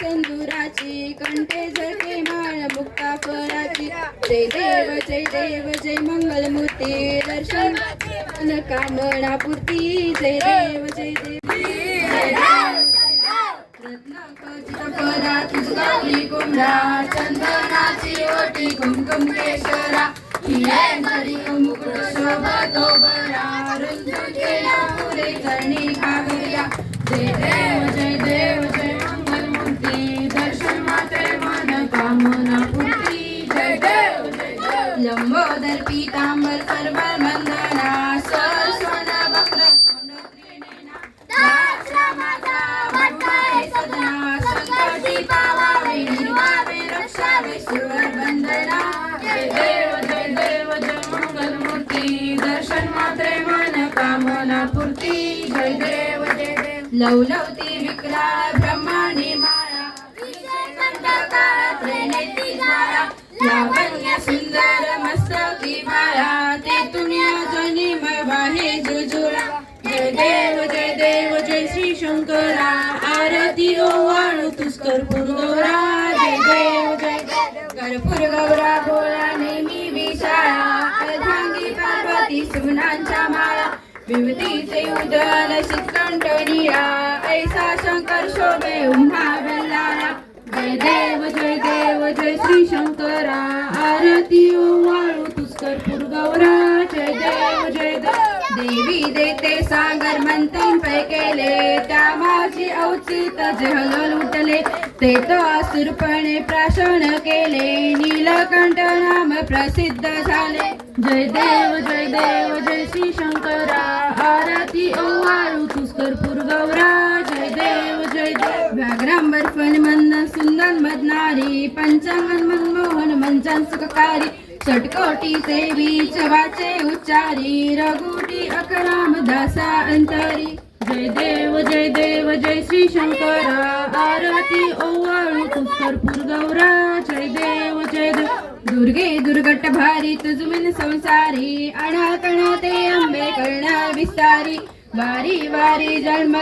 संदुराची कंठे झळके माळ मुक्ता फळाची. जय देव जय देव जय मंगल मूर्ती दर्शन मन कामना पूर्ती. जय देव जय देव. रत्नाकचितपदा तुझ कोंबडा चंदनाची ओटी कुमकुम केशरा. हिरे मरी मुकुट शोभतो बरा रुंदू केला पुरे करणी घागरिया जय देव जय देव. जय लवलवती विकराळ ब्रह्माने माळा लावण्य सुंदर मस्तकी माळा ते तुम्ही जनी वाहे जुजुरा. जय देव जय देव जय श्री शंकरा. आरती ओवाळू तुस कर्पूर गौरा जय देव जय कर्पूर गौरा बोळा नेहमी विशाळा. अर्धांगी पार्वती सुमनांच्या माळा विभूतीचे उदल शितकंठ निळा ऐसा शंकर शोभे उन्हा बेल्लारा जय देव जय देव जय श्री शंकरा। आरती ओवाळू तुस्कर गौरा जय देव जय देव। देवी देते सागर मंथन पै केले. त्या माझी औचित जहल लुटले ते तो असुरपणे प्राशन केले. नीलकंठ नाम प्रसिद्ध झाले. जय देव जय देव जय श्री शंकरा. आरती ओवाळू तुस्कर गौरा. जय देव जय देव. व्याघ्रांबर फण मंदन सुंदर मदनारी पंचांगण मनमोहन मंचान सुखकारी षटकोटी सेवी चवाचे उच्चारी रघुटी अकराम दासा अंतरी। जय देव जय देव जय श्री शंकरा आरती ओवाळू तुस्कर गौरा जय देव जय देव। दुर्गे दुर्गट भारी तुझमिन संसारी अडाकण ते अंबे कळणा विस्तारी। वारी वारी जन्म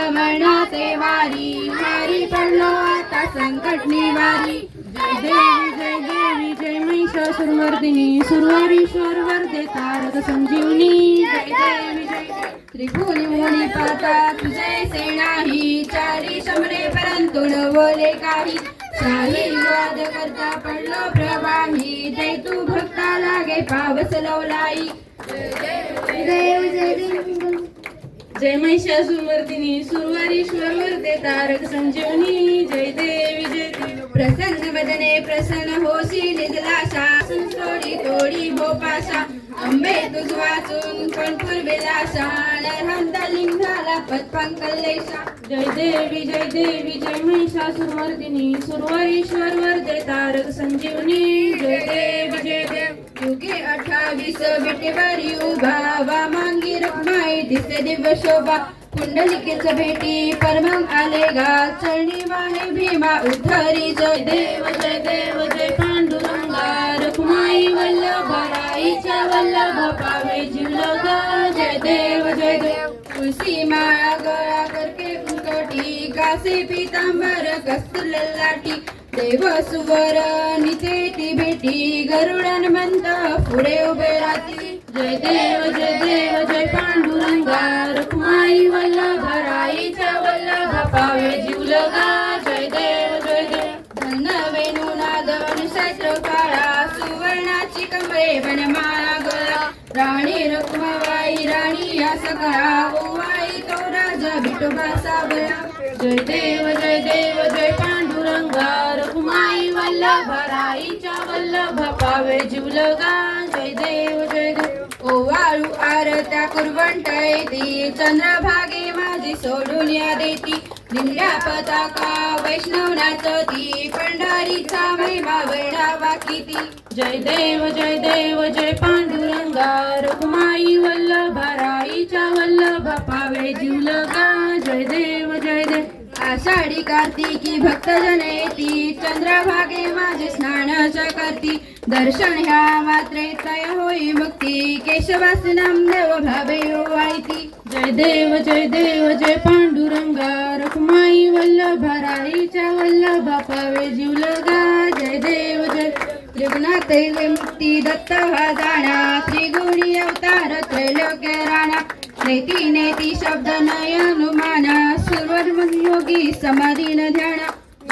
ते वारी वारी पडलो आता संकट निवारी। जय देवी जय देवी जय महिषासुरमर्दिनी सुरवारीश्वर वरदे तारक संजीवनी जय देवी जय देवी. त्रिभुवनी मुनी पाता तुझे सेनाही चारी शमरे परंतु न बोले काही शाही वाद करता पडलो प्रवाही जय तू भक्ता लागे पावस लवलाई जय देव जय देव जय महिषासुरमर्दिनी सुरवारीश्वर वरदे तारक संजीवनी जय देवी जय प्रसन्न वदने प्रसन्न होशी निजलाशा तोडी तोडी भोपाशा अंबे तुझ वाचून पण पूर्वेलाशा नरहंत लिंगाला पत्पंकलेशा जय देवी जय देवी जय महिषासुरमर्दिनी सुरवरीश्वर वर्दे तारक संजीवनी. जय देवी जय देव. युगे अठ्ठावीस विटेवारी उभा. वामांगी रखमाई दिसे दिव्य शोभा. कुंडलिकेच भेटी परमंग आले गा चरणी वाहे भीमा उद्धरी जय देव जय देव जय पांडुरंगा रुक्माई वल्लभ राईच्या वल्लभ पावे जिवलगा. जय देव जय देव. तुळशी माया गळा करके कुंकटी कासे पितांबर कस्तुर लाटी देव सुवर निचे ती भेटी. गरुडन मंत पुढे उभे राहती. जय देव जय देव जय पांडुर सुवर्णाची कमळे गळा राणी रुक्माबाई राणी या सकळा ओवाई तो राजा विठोबा सावळा जय देव जय देव जय पांडुरंगा रुक्माई वल्लभ राईच्या वल्लभ पावे जीवलगा जय देव जय देव. ओवाळू आरत्या कुरवंट येते चंद्रभागे माझी सोडून या देती. दिंड्या पताका वैष्णव नाचती पंढारीचा महिमा वेळावा किती? जय देव जय देव जय पांडुरंगा रुक्माई वल्लभ राईच्या वल्लभ पावे जिवलगा जय देव जय देव. आषाढी कार्तिकी भक्तजन येती चंद्रभागे माझे स्नान च करती दर्शन ह्या मात्रे तय होई मुक्ती केशवास नामदेव भावे आयती जय देव जय देव जय पांडुरंगा रखुमाई वल्लभा राईच्या वल्लभा पावे जीवलगा. जय देव जय त्रिगुणात दैव मुक्ती दत्त हा जाणा त्रिगुणी अवतार त्रैलोक्य राणा. नेती नेती शब्द नयनुमाना सर्व योगी समाधीन ध्याना.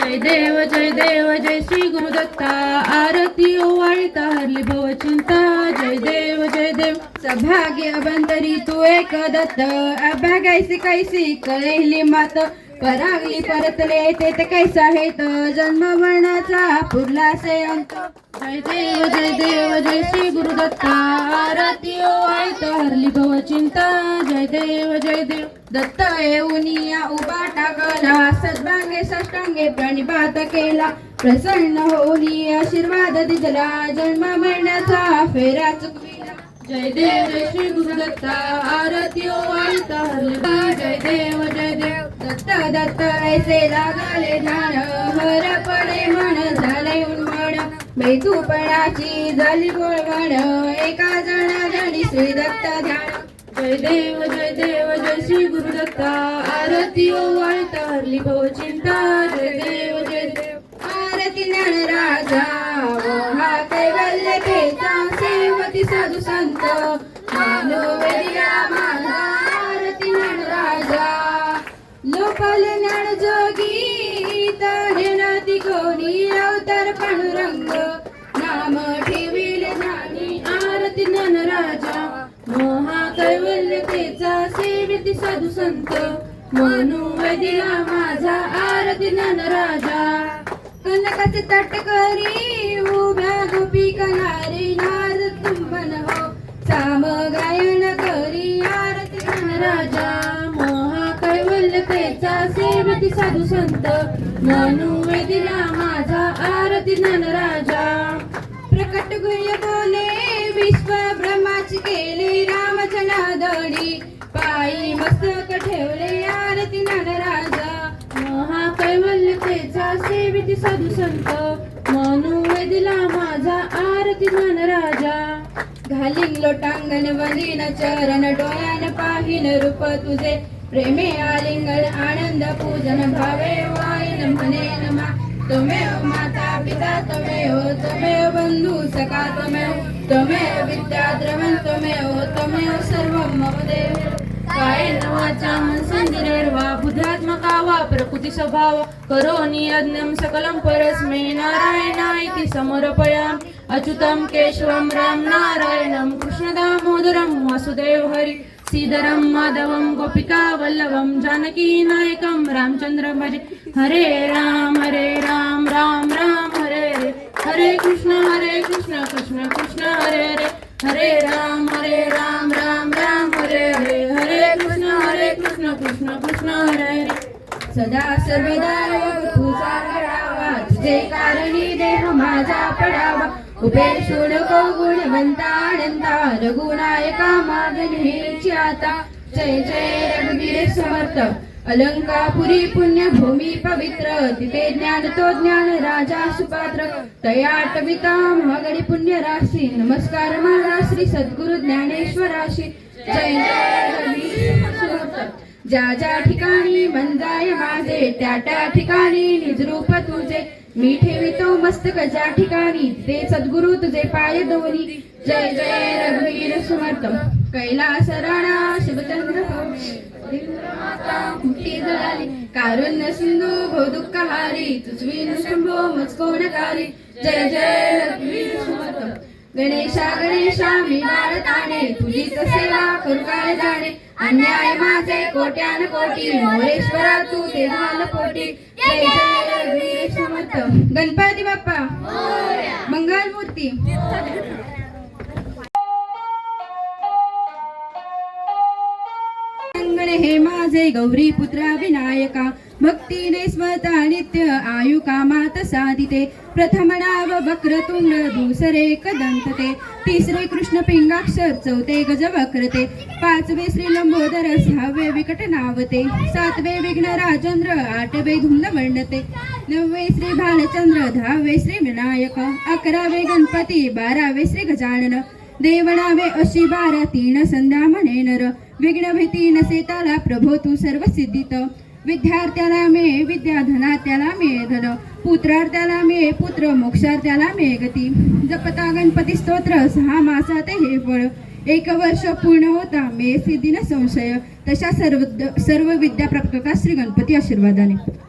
जय देव जय देव जय श्री गुरुदत्ता आरती ओवाळता हरली भव चिंता. जय देव जय देव. सभाग्य अभंतरी तू एक दत्त. अभागायसी कैसी कळेली मात. परागली परतले ते ते कैसा हेत. जन्म वर्णाचा पुरला से अंत. जय देव जय देव जय श्री गुरुदत्ता आरती ओवाळता हरली भव चिंता. जय देव जय देव. दत्त येऊनिया उभा टाकला सद्भांगे साष्टांगे प्रणिपात केला. प्रसन्न होऊनी आशीर्वाद दिला जन्म मरण्याचा फेरा चुकविला. जय देव जय श्री गुरुदत्ता आरती ओवाळता जय देव जय देव दत्त दत्त ऐसे लागले ध्यान. हर पडे मन झाले उन्मळ बैतूपणाची झाली बोळवण एका जणा जणी श्री दत्त ध्यान. जय देव जय देव जय श्री गुरुदत्ता. आरती ओ ओवाळता हरली भव चिंता. जय देव. मोहा सेविती साधू संत. म्हणू वैदिला माझा आरती ज्ञान राजा कनकाचे तट करी उभ्या गोपी कनारी नाद तुंबन हो. साम गायन करी आरती राजा महा कैवल्यतेचा सेविती साधू संत. म्हणू वैदिला माझा आरती ज्ञान राजा प्रकट गुह्य बोले विश्व ब्रह्मा ब्रह्माची केली रामचना दडी पायी मस्तक ठेवले आरती नानराजा मोहा कैवल्यतेचा सेविती साधू संत. म्हणू वेदिला माझा आरती नानराजा राजा घालीन लोटांगण वंदीन चरण डोळ्यान पाहिन रूप तुझे. प्रेमे आलिंगन आनंद पूजन भावे वाईन म्हणे नमा. तमेव माता पिता तमेव तमेव बंधु सखा तमेव तमेव विद्या द्रवण तमेव त्वमेव सर्वं मम देव कायेन वाचा मनसंदिरेर्वा बुद्धात्मका वा प्रकृतिस्वभाव करोनि यज्ञं सकलं परस्मै नारायणायति समर्पयाम. अच्युतं केशवं राम नारायणं कृष्णदामोदरं वासुदेव हरि श्रीधरं माधवं गोपिका वल्लभं जानकी नायकं रामचन्द्र भजे. हरे राम हरे राम राम राम हरे हरे हरे कृष्ण हरे कृष्ण कृष्ण कृष्ण हरे हरे हरे राम हरे राम राम राम हरे हरे हरे कृष्ण हरे कृष्ण कृष्ण कृष्ण हरे हरे सदा सर्वदा तुझा घडावा तुझे कारणी देह माझा पडावा. कुबेर नको गुणवंता अनंता रघुनायका मागणी आता. जय जय रघुवीर समर्थ. अलंकापुरी पुण्यभूमी पवित्र तिथे ज्ञान तो ज्ञान राजा सुपात्र. तयाटविता महागडी पुण्य राशी. नमस्कार माझा श्री सद्गुरु ज्ञानेश्वराशी जय जय रघुवीर समर्थ. ज्या ज्या ठिकाणी मंजाय माझे त्या त्या ठिकाणी निजरूप तुझे. मी ठेवितो मस्तक ज्या ठिकाणी. ते सद्गुरु तुझे पाय दोरी. जय जय रघुवीर समर्थ. कैलास राणा शिवचंद्र हो. मुक्ती जळाली. कारुण्य सिंधू भो दुःख हारी तुझवी शंभो मचकोणकारी जय जय रघुवीर समर्थ. गणेशा गणेशा मी भारताने. तुझीच सेवा करू काय जाणे? अन्याय माझे कोट्यान कोटी मोरेश्वरा तू ते झाल कोटी जय जय रघुवीर समर्थ. गणपती बाप्पा. मंगल मूर्ती हे माझे गौरी पुत्रा विनायका. भक्तीने स्वतः नित्य आयु कामात साधिते. प्रथम नाव वक्रतुंड दुसरे कदंत ते तिसरे कृष्ण पिंगाक्षर चौथे गज वक्रते पाचवे श्री लंबोदर सहावे विकट नावते सातवे विघ्न राजेंद्र आठवे धुंद मंडते नववे श्री भालचंद्र दहावे श्री विनायक अकरावे गणपती बारावे श्री गजानन देवनावे अशी बारा तीन संध्या म्हणे नर विघ्न भीती नसेताला प्रभो तू सर्व सिद्धित विद्यार्थ्याला मे विद्याधना त्याला मे धन पुत्रार्थ्याला मे पुत्र मोक्षार्थ्याला मे गती जपता गणपती स्तोत्र सहा मासात हे फळ. एक वर्ष पूर्ण होता मे सिद्धीन संशय. तशा सर्व सर्व विद्या प्राप्त श्री गणपती आशीर्वादाने.